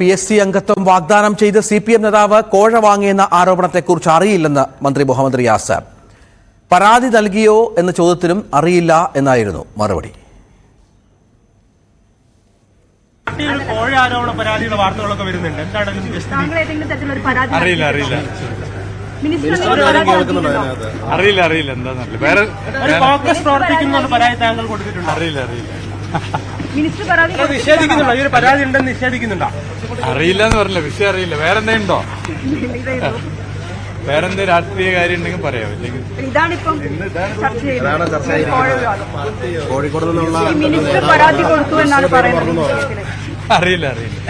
P S C അംഗത്വം വാഗ്ദാനം ചെയ്ത് സി പി എം നേതാവ് കോഴ വാങ്ങിയെന്ന ആരോപണത്തെക്കുറിച്ച് അറിയില്ലെന്ന് മന്ത്രി മുഹമ്മദ് റിയാസ്. പരാതി നൽകിയോ എന്ന ചോദ്യത്തിനും അറിയില്ല എന്നായിരുന്നു മറുപടി. കോഴ ആരോപണ പരാതിയുടെ വാർത്തകളൊക്കെ വരുന്നുണ്ട്. എന്താണ് അറിയില്ല അറിയില്ല. അറിയില്ല അറിയില്ല. എന്താന്നറിയില്ല വേറെ കോൺഗ്രസ് പരാതി താങ്കൾ കൊടുത്തിട്ടുണ്ട്? അറിയില്ല അറിയില്ല. നിഷേധിക്കുന്നുണ്ടോ? ഈ ഒരു പരാതി ഉണ്ടെന്ന് നിഷേധിക്കുന്നുണ്ടോ? അറിയില്ല എന്ന് പറഞ്ഞില്ല വിഷയം അറിയില്ല. വേറെ എന്തെങ്കിലും ഉണ്ടോ കൊടുത്തിട്ടുണ്ടോ? വേറെ എന്തെങ്കിലും രാഷ്ട്രീയ കാര്യം ഉണ്ടെങ്കിൽ പറയാം ഇല്ലെങ്കിൽ. കോഴിക്കോട് അറിയില്ല അറിയില്ല.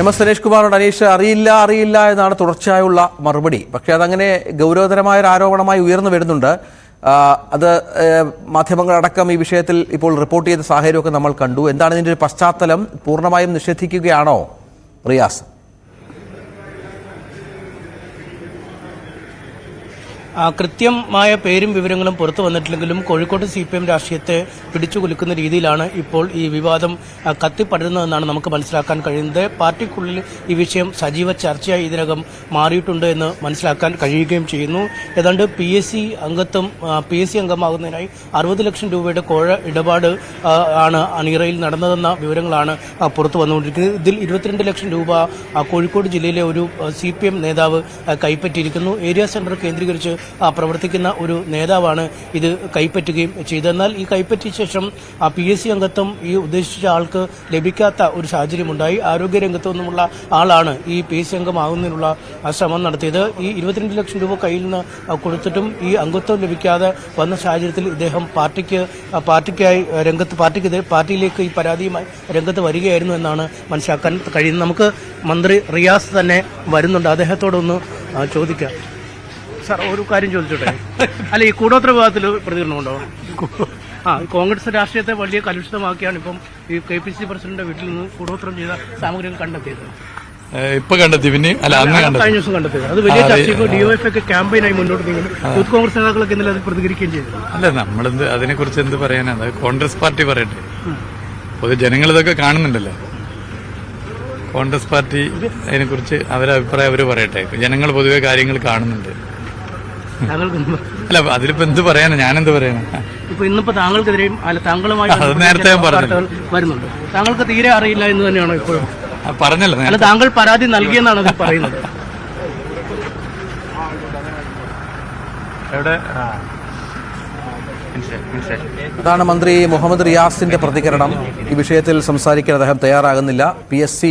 എം എസ് സുരേഷ് കുമാറോട് അനീഷ് അറിയില്ല അറിയില്ല എന്നാണ് തുടർച്ചയായുള്ള മറുപടി. പക്ഷേ അതങ്ങനെ ഗൗരവതരമായ ഒരു ആരോപണമായി ഉയർന്നു വരുന്നുണ്ട്. അത് മാധ്യമങ്ങളടക്കം ഈ വിഷയത്തിൽ ഇപ്പോൾ റിപ്പോർട്ട് ചെയ്ത സാഹചര്യമൊക്കെ നമ്മൾ കണ്ടു. എന്താണ് ഇതിന്റെ ഒരു പശ്ചാത്തലം? പൂർണമായും നിഷേധിക്കുകയാണോ? റിയാസ്. കൃത്യമായ പേരും വിവരങ്ങളും പുറത്തു വന്നിട്ടില്ലെങ്കിലും കോഴിക്കോട് സി പി എം രാഷ്ട്രീയത്തെ പിടിച്ചു കുലുക്കുന്ന രീതിയിലാണ് ഇപ്പോൾ ഈ വിവാദം കത്തിപ്പടരുന്നതെന്നാണ് നമുക്ക് മനസ്സിലാക്കാൻ കഴിയുന്നത്. പാർട്ടിക്കുള്ളിൽ ഈ വിഷയം സജീവ ചർച്ചയായി ഇതിനകം മാറിയിട്ടുണ്ട് എന്ന് മനസ്സിലാക്കാൻ കഴിയുകയും ചെയ്യുന്നു. ഏതാണ്ട് പി എസ് സി അംഗത്വം പി എസ് സി അംഗമാകുന്നതിനായി അറുപത് ലക്ഷം രൂപയുടെ കോഴ ഇടപാട് ആണ് അണിയറയിൽ നടന്നതെന്ന വിവരങ്ങളാണ് പുറത്തു വന്നുകൊണ്ടിരിക്കുന്നത്. ഇതിൽ ഇരുപത്തിരണ്ട് ലക്ഷം രൂപ കോഴിക്കോട് ജില്ലയിലെ ഒരു സി നേതാവ് കൈപ്പറ്റിയിരിക്കുന്നു. ഏരിയ സെന്റർ കേന്ദ്രീകരിച്ച് പ്രവർത്തിക്കുന്ന ഒരു നേതാവാണ് ഇത് കൈപ്പറ്റുകയും ചെയ്തെന്നാൽ ഈ കൈപ്പറ്റിയ ശേഷം ആ പി എസ് സി അംഗത്വം ഈ ഉദ്ദേശിച്ച ആൾക്ക് ലഭിക്കാത്ത ഒരു സാഹചര്യമുണ്ടായി. ആരോഗ്യരംഗത്തു നിന്നുമുള്ള ആളാണ് ഈ പി എസ് സി അംഗമാകുന്നതിനുള്ള ശ്രമം നടത്തിയത്. ഈ ഇരുപത്തിരണ്ട് ലക്ഷം രൂപ കയ്യിൽ നിന്ന് കൊടുത്തിട്ടും ഈ അംഗത്വം ലഭിക്കാതെ വന്ന സാഹചര്യത്തിൽ ഇദ്ദേഹം പാർട്ടിക്ക് പാർട്ടിക്കായി രംഗത്ത് പാർട്ടിക്ക് പാർട്ടിയിലേക്ക് ഈ പരാതിയുമായി രംഗത്ത് വരികയായിരുന്നു എന്നാണ് മനസ്സിലാക്കാൻ കഴിയുന്നത്. നമുക്ക് മന്ത്രി റിയാസ് തന്നെ വരുന്നുണ്ട്. അദ്ദേഹത്തോടൊന്ന് ചോദിക്കാം. സാർ ഒരു കാര്യം ചോദിച്ചോട്ടെ? അല്ല ഈ കൂടോത്ര വിഭാഗത്തിൽ പ്രതികരണമുണ്ടോ ആ കോൺഗ്രസ് രാഷ്ട്രീയത്തെ വലിയ കലുഷിതമാക്കിയാണ് ഇപ്പം ഈ കെ പി സി പ്രസിഡന്റിന്റെ വീട്ടിൽ നിന്ന് കൂടോത്രം ചെയ്ത സാമഗ്രികൾ കണ്ടെത്തിയത്. ഇപ്പൊ കണ്ടെത്തി പിന്നെ? അല്ല അന്ന് കഴിഞ്ഞ ദിവസം കണ്ടെത്തിയത്. അത് വലിയ. ചർച്ചയ്ക്ക് ഡിവൈഎഫ് ഒക്കെ ക്യാമ്പയിനായി മുന്നോട്ട് നീങ്ങുന്നു യൂത്ത് കോൺഗ്രസ് നേതാക്കളൊക്കെ ഇന്നലെ അത് പ്രതികരിക്കുകയും ചെയ്തു. അല്ല നമ്മളെന്ത് അതിനെ കുറിച്ച് എന്ത് പറയാനാണ് കോൺഗ്രസ് പാർട്ടി പറയട്ടെ. പൊതുജനങ്ങൾ ഇതൊക്കെ കാണുന്നുണ്ടല്ലോ. കോൺഗ്രസ് പാർട്ടി അതിനെക്കുറിച്ച് അവരഭിപ്രായം അഭിപ്രായം അവർ പറയട്ടെ. ജനങ്ങൾ പൊതുവെ കാര്യങ്ങൾ കാണുന്നുണ്ട്. താങ്കൾക്ക് അല്ല അതിലിപ്പോ എന്ത് പറയാനാ ഞാനെന്ത് പറയാനാ ഇപ്പൊ ഇന്നിപ്പോ താങ്കൾക്കെതിരെയും അല്ല താങ്കളുമായി അത് നേരത്തെ ഞാൻ പറഞ്ഞു. വാർത്തകൾ വരുന്നുണ്ട് താങ്കൾക്ക് തീരെ അറിയില്ല എന്ന് തന്നെയാണോ ഇപ്പോഴും ആ, പറഞ്ഞല്ലോ അല്ല നേരത്തെ. താങ്കൾ പരാതി നൽകിയെന്നാണ് അതിൽ പറയുന്നത് എവിടെ ആ. മനസ്സിലായി, മനസ്സിലായി. അതാണ് മന്ത്രി മുഹമ്മദ് റിയാസിന്റെ പ്രതികരണം ഈ വിഷയത്തിൽ സംസാരിക്കാൻ അദ്ദേഹം തയ്യാറാകുന്നില്ല പി എസ് സി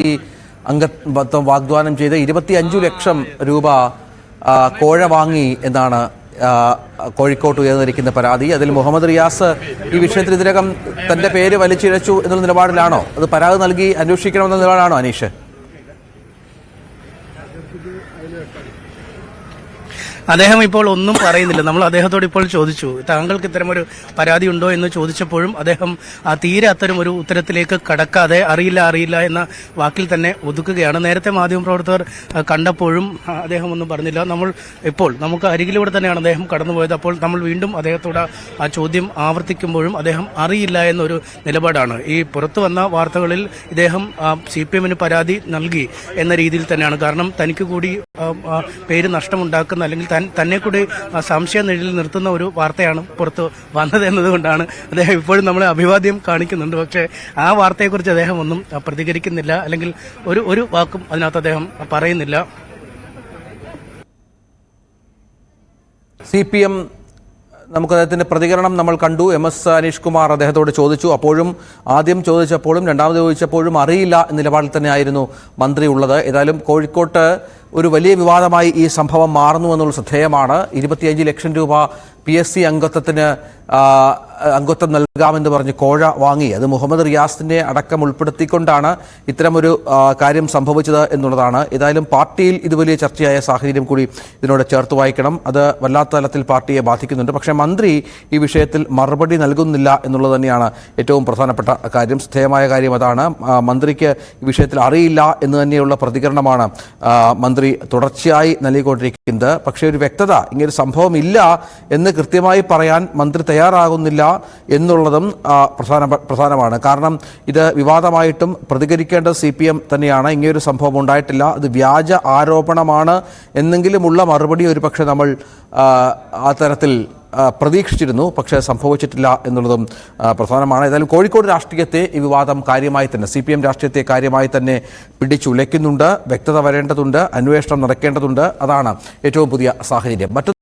അംഗത്വം വാഗ്ദാനം ചെയ്ത് ഇരുപത്തിയഞ്ചു ലക്ഷം രൂപ കോഴ വാങ്ങി എന്നാണ് കോഴിക്കോട്ട് ഉയർന്നിരിക്കുന്ന പരാതി. അതിൽ മുഹമ്മദ് റിയാസ് ഈ വിഷയത്തിൽ ഇതിനകം തന്റെ പേര് വലിച്ചിഴച്ചു എന്നുള്ള നിലപാടിലാണോ? അത് പരാതി നൽകി അന്വേഷിക്കണമെന്ന നിലപാടാണോ അനീഷ്? അദ്ദേഹം ഇപ്പോൾ ഒന്നും പറയുന്നില്ല. നമ്മൾ അദ്ദേഹത്തോട് ഇപ്പോൾ ചോദിച്ചു താങ്കൾക്ക് ഇത്തരമൊരു പരാതി ഉണ്ടോ? എന്ന് ചോദിച്ചപ്പോഴും അദ്ദേഹം ആ തീരെ അത്തരം ഒരു ഉത്തരത്തിലേക്ക് കടക്കാതെ അറിയില്ല അറിയില്ല എന്ന വാക്കിൽ തന്നെ ഒതുക്കുകയാണ്. നേരത്തെ മാധ്യമപ്രവർത്തകർ കണ്ടപ്പോഴും അദ്ദേഹം ഒന്നും പറഞ്ഞില്ല. നമ്മൾ ഇപ്പോൾ നമുക്ക് അരികിലൂടെ തന്നെയാണ് അദ്ദേഹം കടന്നുപോയത്. അപ്പോൾ നമ്മൾ വീണ്ടും അദ്ദേഹത്തോട് ആ ചോദ്യം ആവർത്തിക്കുമ്പോഴും അദ്ദേഹം അറിയില്ല എന്നൊരു നിലപാടാണ്. ഈ പുറത്തു വന്ന വാർത്തകളിൽ ഇദ്ദേഹം സി പി എമ്മിന് പരാതി നൽകി എന്ന രീതിയിൽ തന്നെയാണ്. കാരണം തനിക്ക് കൂടി പേര് നഷ്ടമുണ്ടാക്കുന്ന അല്ലെങ്കിൽ തന്നെ കൂടി സംശയ നിഴലിൽ നിർത്തുന്ന ഒരു വാർത്തയാണ് പുറത്ത് വന്നത് എന്നതുകൊണ്ടാണ് അദ്ദേഹം ഇപ്പോഴും നമ്മളെ അഭിവാദ്യം കാണിക്കുന്നുണ്ട്. പക്ഷേ ആ വാർത്തയെക്കുറിച്ച് അദ്ദേഹം ഒന്നും പ്രതികരിക്കുന്നില്ല. അല്ലെങ്കിൽ ഒരു ഒരു വാക്കും അതിനകത്ത് അദ്ദേഹം പറയുന്നില്ല. സി പി എം നമുക്ക് അദ്ദേഹത്തിന്റെ പ്രതികരണം നമ്മൾ കണ്ടു. എം എസ് അനീഷ് കുമാർ അദ്ദേഹത്തോട് ചോദിച്ചു. അപ്പോഴും ആദ്യം ചോദിച്ചപ്പോഴും രണ്ടാമത് ചോദിച്ചപ്പോഴും അറിയില്ല നിലപാടിൽ തന്നെയായിരുന്നു മന്ത്രി ഉള്ളത്. ഏതായാലും കോഴിക്കോട്ട് ഒരു വലിയ വിവാദമായി ഈ സംഭവം മാറുന്നു എന്നുള്ള ശ്രദ്ധേയമാണ്. ഇരുപത്തിയഞ്ച് ലക്ഷം രൂപ പി എസ് സി അംഗത്വത്തിന് അംഗത്വം നൽകാമെന്ന് പറഞ്ഞ് കോഴ വാങ്ങി. അത് മുഹമ്മദ് റിയാസിനെ അടക്കം ഉൾപ്പെടുത്തിക്കൊണ്ടാണ് ഇത്തരമൊരു കാര്യം സംഭവിച്ചത് എന്നുള്ളതാണ്. ഏതായാലും പാർട്ടിയിൽ ഇത് വലിയ ചർച്ചയായ സാഹചര്യം കൂടി ഇതിനോട് ചേർത്ത് വായിക്കണം. അത് വല്ലാത്ത തലത്തിൽ പാർട്ടിയെ ബാധിക്കുന്നുണ്ട്. പക്ഷേ മന്ത്രി ഈ വിഷയത്തിൽ മറുപടി നൽകുന്നില്ല എന്നുള്ളത് തന്നെയാണ് ഏറ്റവും പ്രധാനപ്പെട്ട കാര്യം. ശ്രദ്ധേയമായ കാര്യം അതാണ്. മന്ത്രിക്ക് ഈ വിഷയത്തിൽ അറിയില്ല എന്ന് തന്നെയുള്ള പ്രതികരണമാണ് മന്ത്രി മന്ത്രി തുടർച്ചയായി നൽകിക്കൊണ്ടിരിക്കുന്നത്. പക്ഷേ ഒരു വ്യക്തത ഇങ്ങനൊരു സംഭവം ഇല്ല എന്ന് കൃത്യമായി പറയാൻ മന്ത്രി തയ്യാറാകുന്നില്ല എന്നുള്ളതും പ്രധാന പ്രധാനമാണ്. കാരണം ഇത് വിവാദമായിട്ടും പ്രതികരിക്കേണ്ടത് സി പി എം തന്നെയാണ്. ഇങ്ങനെയൊരു സംഭവം ഉണ്ടായിട്ടില്ല. അത് വ്യാജ ആരോപണമാണ്. എന്നെങ്കിലുമുള്ള മറുപടി ഒരു പക്ഷേ നമ്മൾ ആ, തരത്തിൽ പ്രതീക്ഷിച്ചിരുന്നു പക്ഷേ സംഭവിച്ചിട്ടില്ല എന്നുള്ളതും പ്രധാനമാണ്. ഏതായാലും കോഴിക്കോട് രാഷ്ട്രീയത്തെ ഈ വിവാദം കാര്യമായി തന്നെ സി പി എം രാഷ്ട്രീയത്തെ കാര്യമായി തന്നെ പിടിച്ചുലയ്ക്കുന്നുണ്ട് വ്യക്തത വരേണ്ടതുണ്ട് അന്വേഷണം നടക്കേണ്ടതുണ്ട് അതാണ് ഏറ്റവും പുതിയ സാഹചര്യം. മറ്റു